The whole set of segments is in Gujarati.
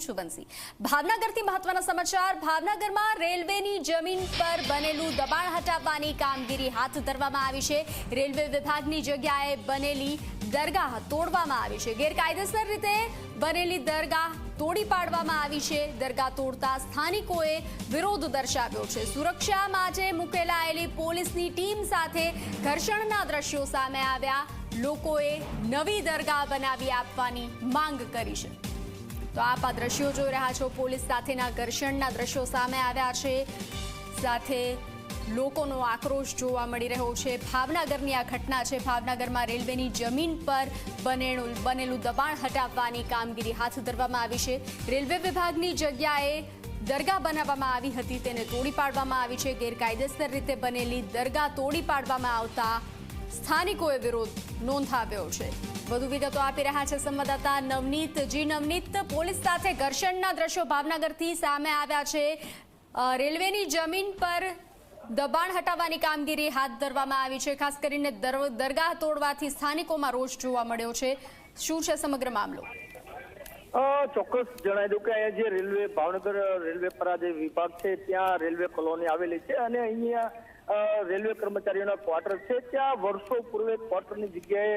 છું બંસી. ભાવનગરથી મહત્વના સમાચાર, ભાવનગરમાં રેલવેની જમીન પર બનેલું દબાણ હટાવવાની કામગીરી હાથ ધરવામાં આવી છે. રેલવે વિભાગની જગ્યાએ બનેલી દરગાહ તોડવામાં આવી છે. ગેરકાયદેસર રીતે બનેલી દરગાહ તોડી પાડવામાં આવી છે. દરગાહ તોડતા સ્થાનિકોએ વિરોધ દર્શાવ્યો છે. સુરક્ષા માટે મુકેલાયેલી પોલીસની ટીમ સાથે ઘર્ષણના દ્રશ્યો સામે આવ્યા. લોકોએ નવી દરગાહ બનાવી આપવાની માંગ કરી છે. તો આપ આ દ્રશ્યો જોઈ રહ્યા છો. પોલીસ સાથેના ઘર્ષણના દ્રશ્યો સામે આવ્યા છે. સાથે લોકોનો આક્રોશ જોવા મળી રહ્યો છે. ભાવનગરની આ ઘટના છે. ભાવનગરમાં રેલવેની જમીન પર બનેલું બનેલું દબાણ હટાવવાની કામગીરી હાથ ધરવામાં આવી છે. રેલવે વિભાગની જગ્યાએ દરગાહ બનાવવામાં આવી હતી. તેને તોડી પાડવામાં આવી છે. ગેરકાયદેસર રીતે બનેલી દરગાહ તોડી પાડવામાં આવતા સ્થાનિકોએ વિરોધ નોંધાવ્યો છે. વધુ વિગતો આપી રહ્યા છે સંવાદદાતા નવનીત. જી નવનીત, પોલીસ સાથે ઘર્ષણના દ્રશ્યો ભાવનગરથી સામે આવ્યા છે. રેલવેની જમીન પર દબાણ હટાવવાની કામગીરી હાથ ધરવામાં આવી છે. ખાસ કરીને દરગાહ તોડવાથી સ્થાનિકોમાં રોષ જોવા મળ્યો છે. શું છે સમગ્ર મામલો? ચોક્કસ જણાવી દઉં કે અહીંયા જે રેલવે, ભાવનગર રેલવે પર જે વિભાગ છે, ત્યાં રેલવે કોલોની આવેલી છે અને અહીંયા રેલવે કર્મચારીઓના ક્વાર્ટર છે. ત્યાં વર્ષો પૂર્વે ક્વાર્ટરની જગ્યાએ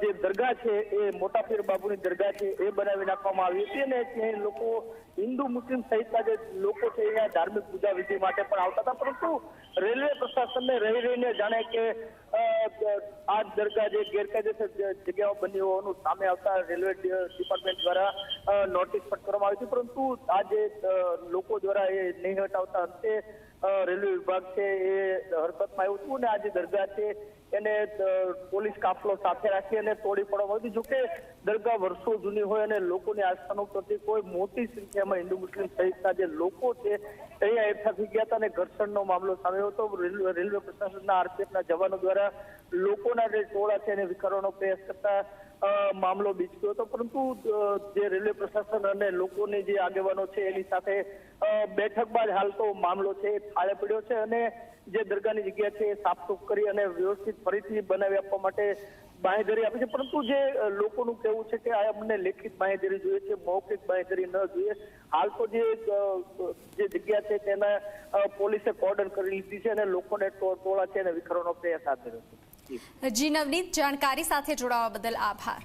જે દરગાહ છે, એ મોટા પીર બાબુની દરગાહ છે, એ બનાવી નાખવામાં આવી હતી અને ત્યાં લોકો હિન્દુ, મુસ્લિમ સહિતના જે લોકો છે, અહીંયા ધાર્મિક પૂજા વિધિ માટે પણ આવતા હતા. પરંતુ રેલવે પ્રશાસનને રહી રહીને જાણે કે આ દરગાહ જે ગેરકાયદેસર જગ્યાઓ બની હોવાનું સામે આવતા રેલવે ડિપાર્ટમેન્ટ દ્વારા નોટિસ પણ કરવામાં આવી હતી. પરંતુ આ જે લોકો દ્વારા એ નહીં હટાવતા અંતે રેલવે વિભાગ છે એ હરકતમાં આવ્યું હતું અને આજે દરગાહ છે, એને પોલીસ કાફલો સાથે રાખી અને તોડી પાડવામાં આવી હતી. જોકે દરગાહ વર્ષો જૂની હોય અને લોકોની આસ્થાનું પ્રતિક હોય, મોટી સંખ્યામાં હિન્દુ, મુસ્લિમ સહિતના જે લોકો છે, અહીંયા એકઠા થઈ ગયા હતા અને ઘર્ષણનો મામલો સામે હતો. રેલવે પ્રશાસનના આરપીએફના જવાનો દ્વારા લોકોના જે ટોળા છે એને વિખરવાનો પ્રયાસ કરતા મામલો બીચક્યો હતો. પરંતુ જે રેલવે પ્રશાસન અને લોકોની જે આગેવાનો છે, એની સાથે બેઠક બાદ હાલ તો મામલો છે એ થાળે પડ્યો છે અને જે દરગાહની જગ્યા છે એ સાફસૂફ કરી અને વ્યવસ્થિત ફરીથી બનાવી આપવા માટે બાંહેધરી આપી છે. પરંતુ જે લોકોનું કહેવું છે કે આ અમને લેખિત બાંહેધરી જોઈએ છે, મૌખિક બાંહેધરી ન જોઈએ. હાલ તો જે જગ્યા છે તેના પોલીસે કોર્ડન કરી લીધી છે અને લોકોને ટોળા છે એને વિખરવાનો પ્રયાસ હાથ ધર્યો છે. જી નવનીત જાણકારી સાથે જોડાવા બદલ આભાર.